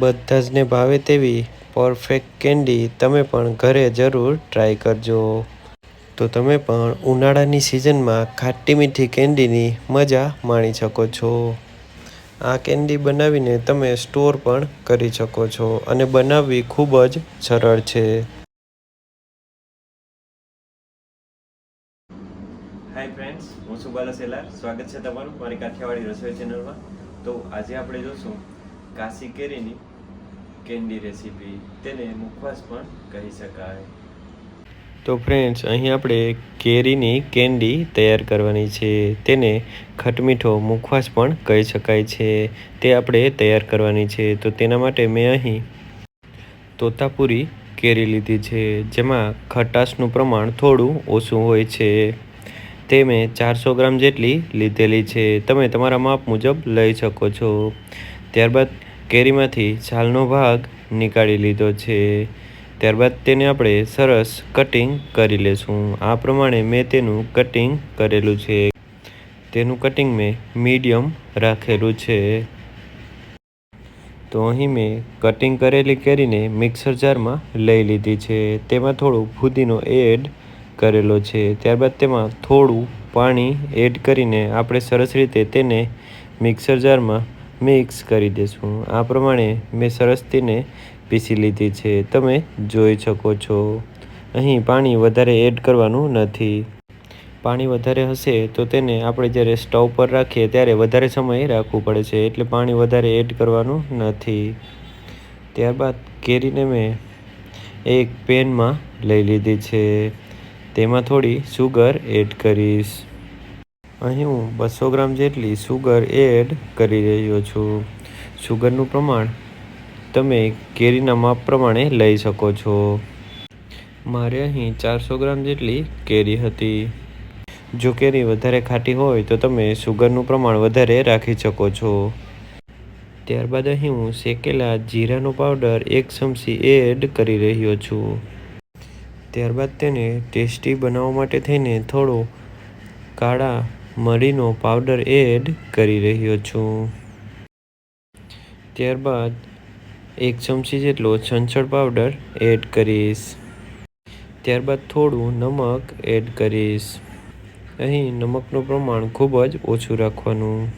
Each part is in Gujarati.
બધા જને ભાવે તેવી પરફેક્ટ કેન્ડી તમે પણ ઘરે જરૂર ટ્રાય કરજો. તો તમે પણ ઉનાળાની સિઝનમાં ખાટી મીઠી કેન્ડીની મજા માણી શકો છો. આ કેન્ડી બનાવીને તમે સ્ટોર પણ કરી શકો છો અને બનાવવી ખૂબ જ સરળ છે. હાય ફ્રેન્ડ્સ હું છું બાલા સેલાર. સ્વાગત છે તમારું મારી કાઠિયાવાડી રસોઈ ચેનલમાં તો આજે આપણે જોશું કાશી કેરીની કેન્ડી રેસીપી તેને મુખવાસ પણ કહી શકાય. તો ફ્રેન્ડ્સ અહીં આપણે કેરીની કેન્ડી તૈયાર કરવાની છે. તેને ખટમીઠો મુખવાસ પણ કહી શકાય છે. તે આપણે તૈયાર કરવાની છે. તો તેના માટે મેં અહીં તોતાપુરી કેરી લીધી છે, જેમાં ખટાશનું પ્રમાણ થોડું ઓછું હોય છે. તે મેં ચારસો ગ્રામ જેટલી લીધેલી છે. તમે તમારા માપ મુજબ લઈ શકો છો. ત્યારબાદ કેરીમાંથી છાલનો ભાગ નીકાળી લીધો છે. ત્યારબાદ તેને આપણે સરસ કટિંગ કરી લેશું. આ પ્રમાણે મેં તેનું કટિંગ કરેલું છે. તેનું કટિંગ મેં મીડિયમ રાખેલું છે. તો અહીં મેં કટિંગ કરેલી કેરીને મિક્સર જારમાં લઈ લીધી છે. તેમાં થોડું ફુદીનો એડ કરેલો છે. ત્યારબાદ તેમાં થોડું પાણી એડ કરીને આપણે સરસ રીતે તેને મિક્સર જારમાં મિક્સ કરી દઈશું આ પ્રમાણે મેં સરસ તેને પીસી લીધી છે. તમે જોઈ શકો છો. અહીં પાણી વધારે એડ કરવાનું નથી. પાણી વધારે હશે તો તેને આપણે જ્યારે સ્ટવ પર રાખીએ ત્યારે વધારે સમય રાખવું પડે છે. એટલે પાણી વધારે એડ કરવાનું નથી. ત્યારબાદ કેરીને મેં એક પેનમાં લઈ લીધી છે. તેમાં થોડી સુગર એડ કરીશ. અહીં હું બસો ગ્રામ જેટલી સુગર એડ કરી રહ્યો છું. સુગરનું પ્રમાણ તમે કેરીના માપ પ્રમાણે લઈ શકો છો. મારે અહીં ચારસો ગ્રામ જેટલી કેરી હતી. જો કેરી વધારે ખાટી હોય તો તમે સુગરનું પ્રમાણ વધારે રાખી શકો છો. ત્યારબાદ અહીં હું શેકેલા જીરાનો પાવડર એક ચમચી એડ કરી રહ્યો છું. ત્યારબાદ તેને ટેસ્ટી બનાવવા માટે થઈને થોડો કાળા મરીનો પાવડર એડ કરી રહ્યો છું. ત્યારબાદ એક ચમચી જેટલો છંછળ પાવડર એડ કરીશ. ત્યારબાદ થોડું નમક એડ કરીશ. અહીં નમકનું પ્રમાણ ખૂબ જ ઓછું રાખવાનું.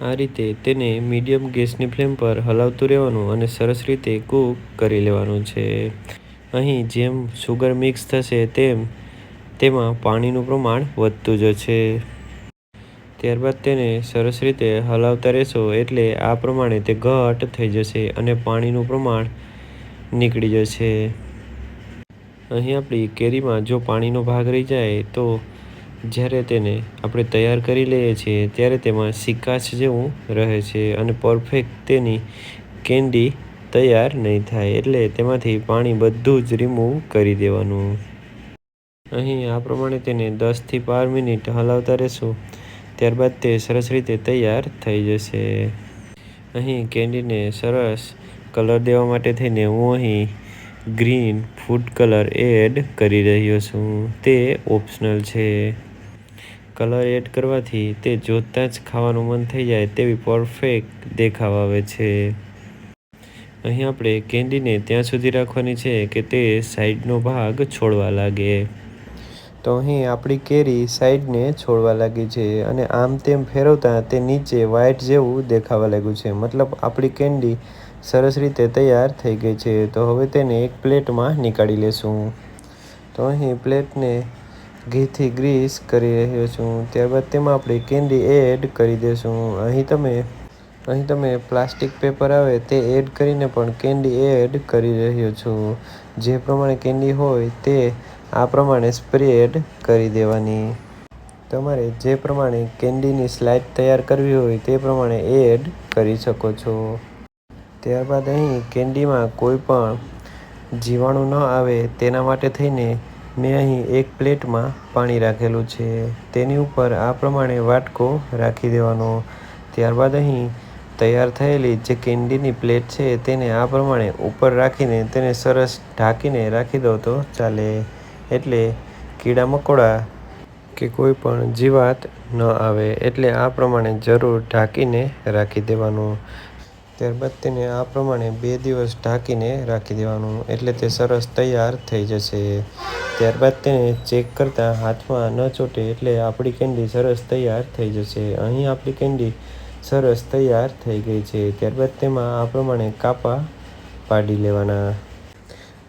આ રીતે તેને મીડિયમ ગેસની ફ્લેમ પર હલાવતું રહેવાનું અને સરસ રીતે કૂક કરી લેવાનું છે. અહીં જેમ સુગર મિક્સ થશે તેમ તેમાં પાણીનું પ્રમાણ વધતું જ છે. ત્યારબાદ તેને સરસ રીતે હલાવતા રહેશો એટલે આ પ્રમાણે તે ઘટ થઈ જશે અને પાણીનું પ્રમાણ નીકળી જશે. અહીં આપણી કેરીમાં જો પાણીનો ભાગ રહી જાય તો જ્યારે તેને આપણે તૈયાર કરી લઈએ છીએ ત્યારે તેમાં સિકાશ જેવું રહે છે અને પરફેક્ટ તેની કેન્ડી તૈયાર નહીં થાય એટલે તેમાંથી પાણી બધું જ રિમૂવ કરી દેવાનું. અહીં આ પ્રમાણે તેને દસથી બાર મિનિટ હલાવતા રહેશું. ત્યારબાદ તે સરસ રીતે તૈયાર થઈ જશે. અહીં કેન્ડીને સરસ કલર દેવા માટે થઈને હું અહીં ગ્રીન ફૂડ કલર એડ કરી રહ્યો છું. તે ઓપ્શનલ છે. કલર એડ કરવાથી તે જોતાં જ ખાવાનું મન થઈ જાય તેવી પરફેક્ટ દેખાવ આવે છે. અહીં આપણે કેન્ડીને ત્યાં સુધી રાખવાની છે કે તે સાઈડનો ભાગ છોડવા લાગે. તો અહીં આપણી કેરી સાઈડને છોડવા લાગી છે અને આમ તેમ ફેરવતા તે નીચે વ્હાઈટ જેવું દેખાવા લાગ્યું છે. મતલબ આપણી કેન્ડી સરસ રીતે તૈયાર થઈ ગઈ છે. તો હવે તેને એક પ્લેટમાં નીકાળી લેશું. તો અહીં પ્લેટને ઘીથી ગ્રીસ કરી રહ્યો છું. ત્યારબાદ તેમાં આપણે કેન્ડી એડ કરી દઈશું અહીં તમે અહીં તમે પ્લાસ્ટિક પેપર આવે તે એડ કરીને પણ કેન્ડી એડ કરી રહ્યો છું. જે પ્રમાણે કેન્ડી હોય તે આ પ્રમાણે સ્પ્રેડ કરી દેવાની. તમારે જે પ્રમાણે કેન્ડીની સ્લાઇડ તૈયાર કરવી હોય તે પ્રમાણે એડ કરી શકો છો. ત્યારબાદ અહીં કેન્ડીમાં કોઈ પણ જીવાણું ન આવે તેના માટે થઈને મેં અહીં એક પ્લેટમાં પાણી રાખેલું છે. તેની ઉપર આ પ્રમાણે વાટકો રાખી દેવાનો. ત્યારબાદ અહીં તૈયાર થયેલી જે કેન્ડીની પ્લેટ છે તેને આ પ્રમાણે ઉપર રાખીને તેને સરસ ઢાંકીને રાખી દો તો ચાલે. એટલે કીડા મકોડા કે કોઈ પણ જીવાત ન આવે એટલે આ પ્રમાણે જરૂર ઢાંકીને રાખી દેવાનું. ત્યારબાદ તેને આ પ્રમાણે બે દિવસ ઢાંકીને રાખી દેવાનું એટલે તે સરસ તૈયાર થઈ જશે. ત્યારબાદ તેને ચેક કરતાં હાથમાં ન ચોટે એટલે આપણી કેન્ડી સરસ તૈયાર થઈ જશે. અહીં આપણી કેન્ડી સરસ તૈયાર થઈ ગઈ છે. ત્યારબાદ તેમાં આ પ્રમાણે કાપા પાડી લેવાના.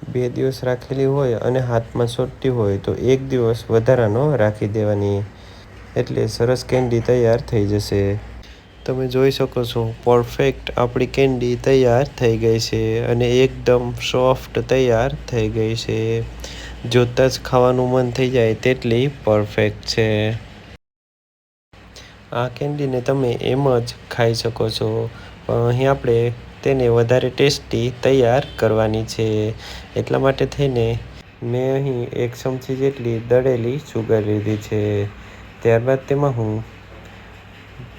બે દિવસ રાખેલી હોય અને હાથમાં ચોટતી હોય, તો એક દિવસ વધારાનો રાખી દેવાની. એટલે સરસ કેન્ડી તૈયાર થઈ જશે. તમે જોઈ શકો છો, પરફેક્ટ આપણી કેન્ડી તૈયાર થઈ ગઈ છે અને એકદમ સોફ્ટ તૈયાર થઈ ગઈ છે. જોતાં જ ખાવાનું મન થઈ જાય તેટલી પરફેક્ટ છે. આ કેન્ડીને તમે એમ જ ખાઈ શકો છો. પણ અહીં આપણે તેને વધારે ટેસ્ટી તૈયાર કરવાની છે. એટલા માટે થઈને મેં અહીં એક ચમચી જેટલી દળેલી સુગર લીધી છે. ત્યારબાદ તેમાં હું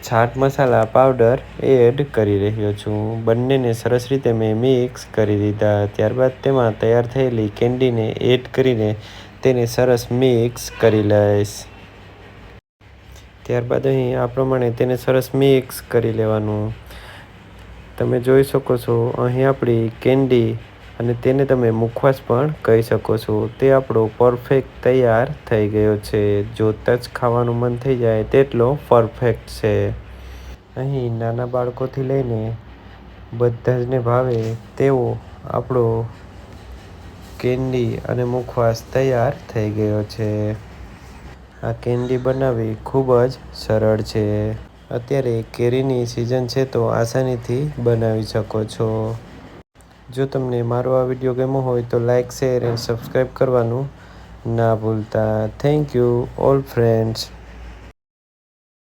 છાટ મસાલા પાવડર એડ કરી રહ્યો છું. બંનેને સરસ રીતે મેં મિક્સ કરી દીધા. ત્યારબાદ તેમાં તૈયાર થયેલી કેન્ડીને એડ કરીને તેને સરસ મિક્સ કરી લઈશ. ત્યારબાદ અહીં આ પ્રમાણે તેને સરસ મિક્સ કરી લેવાનું. તમે જોઈ શકો છો, અહીં આપણી કેન્ડી અને તેને તમે મુખવાસ પણ કહી શકો છો. તે આપણો પરફેક્ટ તૈયાર થઈ ગયો છે. જોતા જ ખાવાનું મન થઈ જાય તેટલો પરફેક્ટ છે. અહીં નાના બાળકોથી લઈને બધા જને ભાવે તેવો આપણો કેન્ડી અને મુખવાસ તૈયાર થઈ ગયો છે. આ કેન્ડી બનાવવી ખૂબ જ સરળ છે. અત્યારે કેરીની સિઝન છે તો આસાનીથી બનાવી શકો છો. જો તમને મારો આ વીડિયો ગમ્યો હોય તો લાઇક શેર એન્ડ સબસ્ક્રાઈબ કરવાનું ના ભૂલતા. Thank you all friends